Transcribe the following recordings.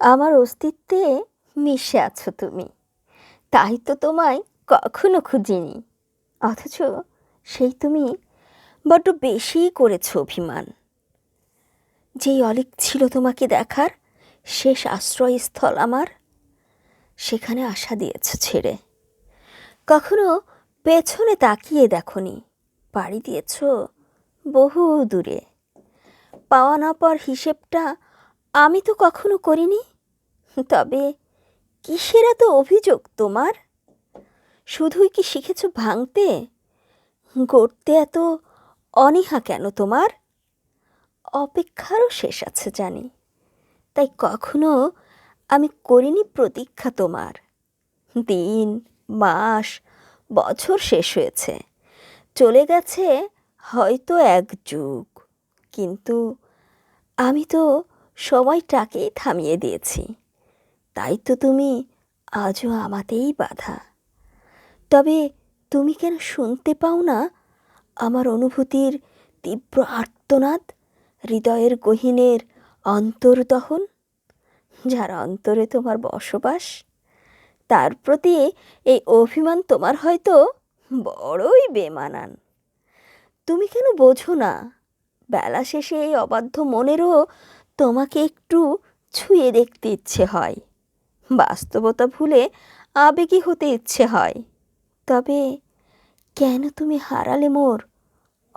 আমার অস্তিত্বে মিশে আছো তুমি। তাই তো তোমায় কখনো খুঁজিনি। অথচ সেই তুমি বড্ড বেশিই করেছ অভিমান। যেই অলিক ছিল তোমাকে দেখার শেষ আশ্রয়স্থল আমার, সেখানে আশা দিয়েছ ছেড়ে। কখনো পেছনে তাকিয়ে দেখনি, পাড়ি দিয়েছ বহু দূরে। পাওয়া না পর হিসেবটা আমি তো কখনো করিনি। তবে কিসের এত অভিযোগ তোমার? শুধুই কি শিখেছ ভাঙতে? গড়তে এত অনীহা কেন তোমার? অপেক্ষারও শেষ আছে জানি, তাই কখনো আমি করিনি প্রতীক্ষা তোমার। দিন, মাস, বছর শেষ হয়েছে, চলে গেছে হয়তো এক যুগ, কিন্তু আমি তো সময়টাকেই থামিয়ে দিয়েছি। তাই তো তুমি আজও আমাতেই বাধা। তবে তুমি কেন শুনতে পাও না আমার অনুভূতির তীব্র আর্তনাদ, হৃদয়ের গহীনের অন্তর্দহন? যার অন্তরে তোমার বসবাস, তার প্রতি এই অভিমান তোমার হয়তো বড়ই বেমানান। তুমি কেন বোঝো না, বেলা শেষে এই অবাধ্য মনেরও তোমাকে একটু ছুঁয়ে দেখতে ইচ্ছে হয়। বাস্তবতা ভুলে আবেগী হতে ইচ্ছে হয়। তবে কেন তুমি হারালে মোর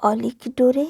অলিক ডোরে?